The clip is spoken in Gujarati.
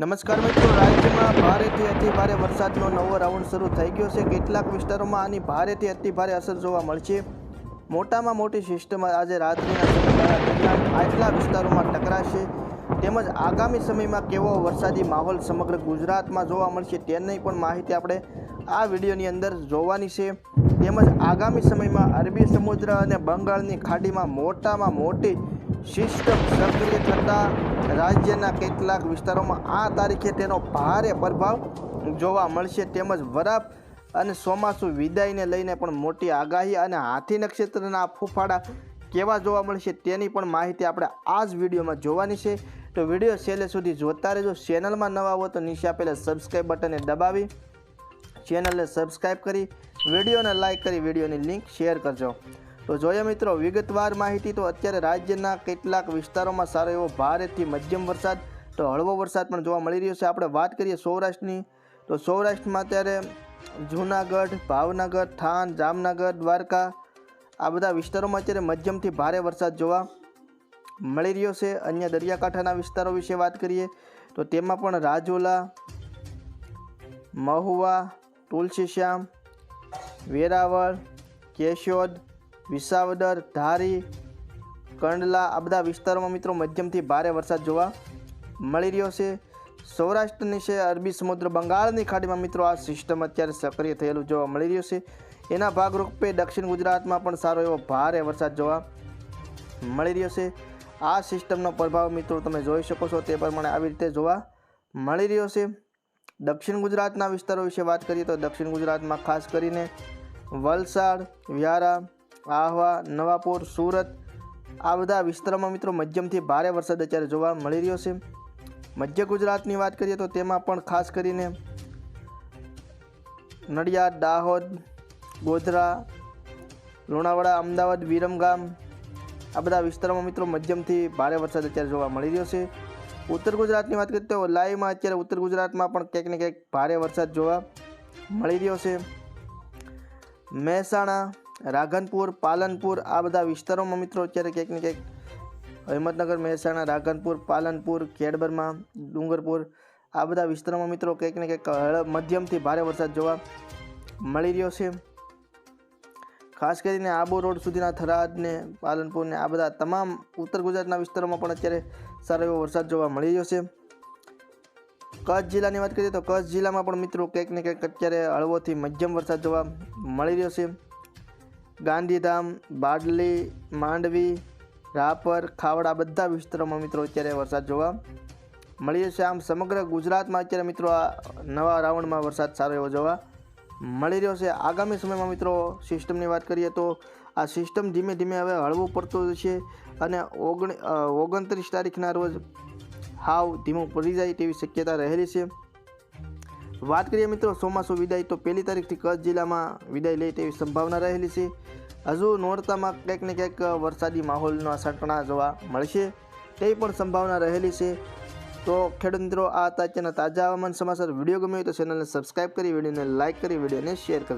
નમસ્કાર મિત્રો, રાજ્યમાં ભારેથી અતિ ભારે વરસાદનો નવો રાઉન્ડ શરૂ થઈ ગયો છે. કેટલાક વિસ્તારોમાં આની ભારેથી અતિ ભારે અસર જોવા મળશે. મોટામાં મોટી સિસ્ટમ આજે રાત્રિના આટલા વિસ્તારોમાં ટકરાશે. તેમજ આગામી સમયમાં કેવો વરસાદી માહોલ સમગ્ર ગુજરાતમાં જોવા મળશે તેની પણ માહિતી આપણે આ વિડીયોની અંદર જોવાની છે. તેમજ આગામી સમયમાં અરબી સમુદ્ર અને બંગાળની ખાડીમાં મોટામાં મોટી સિસ્ટમ સક્રિય થતાં રાજ્યના કેટલાક વિસ્તારોમાં આ તારીખે તેનો ભારે પ્રભાવ જોવા મળશે. તેમજ વરાપ અને ચોમાસું વિદાયને લઈને પણ મોટી આગાહી અને હાથી નક્ષત્રના ફૂફાડા કેવા જોવા મળશે તેની પણ માહિતી આપણે આ જ વિડીયોમાં જોવાની છે. તો વીડિયો છેલ્લે સુધી જોતા રહેજો. ચેનલમાં નવા હો તો નીચે પહેલાં સબસ્ક્રાઈબ બટનને દબાવી, ચેનલને સબસ્ક્રાઈબ કરી, વિડીયોને લાઇક કરી, વિડીયોની લિંક શેર કરજો. તો જોઈએ મિત્રો, વિગતવાર માહિતી તો અત્યારે રાજ્યના કેટલાક વિસ્તારોમાં સારો એવો ભારેથી મધ્યમ વરસાદ તો હળવો વરસાદ પણ જોવા મળી રહ્યો છે. આપણે વાત કરીએ સૌરાષ્ટ્રની, તો સૌરાષ્ટ્રમાં અત્યારે જૂનાગઢ, ભાવનગર, થાન, જામનગર, દ્વારકા આ બધા વિસ્તારોમાં અત્યારે મધ્યમથી ભારે વરસાદ જોવા મળી રહ્યો છે. અન્ય દરિયાકાંઠાના વિસ્તારો વિશે વાત કરીએ તો તેમાં પણ રાજોલા, મહુવા તુલસીશ્યામ વેરાવળ, કેશોદ વિસાવદર, ધારી, કંડલા આ બધા વિસ્તારોમાં મિત્રો મધ્યમથી ભારે વરસાદ જોવા મળી રહ્યો છે. સૌરાષ્ટ્રની છે, અરબી સમુદ્ર, બંગાળની ખાડીમાં મિત્રો આ સિસ્ટમ અત્યારે સક્રિય થયેલું જોવા મળી રહ્યું છે. એના ભાગરૂપે દક્ષિણ ગુજરાતમાં પણ સારો એવો ભારે વરસાદ જોવા મળી રહ્યો છે. આ સિસ્ટમનો પ્રભાવ મિત્રો તમે જોઈ શકો છો, તે પ્રમાણે આવી રીતે જોવા મળી રહ્યો છે. દક્ષિણ ગુજરાતના વિસ્તારો વિશે વાત કરીએ તો દક્ષિણ ગુજરાતમાં ખાસ કરીને વલસાડ, વ્યારા આહવા, નવાપુર, સુરત, આ બધા વિસ્તારોમાં મિત્રો મધ્યમથી ભારે વરસાદ અત્યારે જોવા મળી રહ્યો છે. મધ્ય ગુજરાતની વાત કરીએ તો તેમાં પણ ખાસ કરીને નડિયાદ, દાહોદ, ગોધરા, લુણાવાડા, અમદાવાદ, વિરમગામ, આ બધા વિસ્તારોમાં મિત્રો મધ્યમથી ભારે વરસાદ અત્યારે જોવા મળી રહ્યો છે. ઉત્તર ગુજરાતની વાત કરીએ તો લાઈવમાં અત્યારે ઉત્તર ગુજરાતમાં પણ ક્યાંક ને ક્યાંક ભારે વરસાદ જોવા મળી રહ્યો છે. મહેસાણા રાધનપુર પાલનપુર આ બધા વિસ્તારોમાં મિત્રો અત્યારે ક્યાંક ને ક્યાંક હિંમતનગર મહેસાણા રાધનપુર પાલનપુર, ખેડબરમાં, ડુંગરપુર આ બધા વિસ્તારોમાં મિત્રો ક્યાંક ને ક્યાંક મધ્યમથી ભારે વરસાદ જોવા મળી રહ્યો છે. ખાસ કરીને આબુ રોડ સુધીના થરાદ ને પાલનપુર આ બધા તમામ ઉત્તર ગુજરાતના વિસ્તારોમાં પણ અત્યારે સારો એવો વરસાદ જોવા મળી રહ્યો છે. કચ્છ જિલ્લાની વાત કરીએ તો કચ્છ જિલ્લામાં પણ મિત્રો કંઈક ને કંઈક અત્યારે હળવોથી મધ્યમ વરસાદ જોવા મળી રહ્યો છે. ગાંધીધામ, બાડલી, માંડવી, રાપર, ખાવડા બધા વિસ્તારોમાં મિત્રો અત્યારે વરસાદ જોવા મળી રહ્યો આમ સમગ્ર ગુજરાતમાં અત્યારે મિત્રો આ નવા રાઉન્ડમાં વરસાદ સારો એવો જોવા મળી રહ્યો છે. આગામી સમયમાં મિત્રો સિસ્ટમની વાત કરીએ તો આ સિસ્ટમ ધીમે ધીમે હવે હળવું પડતું છે અને ઓગણ ઓગણત્રીસ તારીખના રોજ હાવ ધીમું પડી જાય તેવી શક્યતા રહેલી છે. વાત કરીએ મિત્રો, ચોમાસું વિદાય, તો પહેલી તારીખથી કચ્છ જિલ્લામાં વિદાય લે તેવી સંભાવના રહેલી છે. હજુ નોરતામાં ક્યાંક ને ક્યાંક વરસાદી માહોલનો સટણા જોવા મળશે, તેવી પણ સંભાવના રહેલી છે. તો ખેડૂત મિત્રો, આ હતા અત્યારના તાજા હવામાન સમાચાર વીડિયો ગમ્યો હોય તો ચેનલને સબસ્ક્રાઈબ કરી, વિડીયોને લાઇક કરી, વિડીયોને શેર કરજો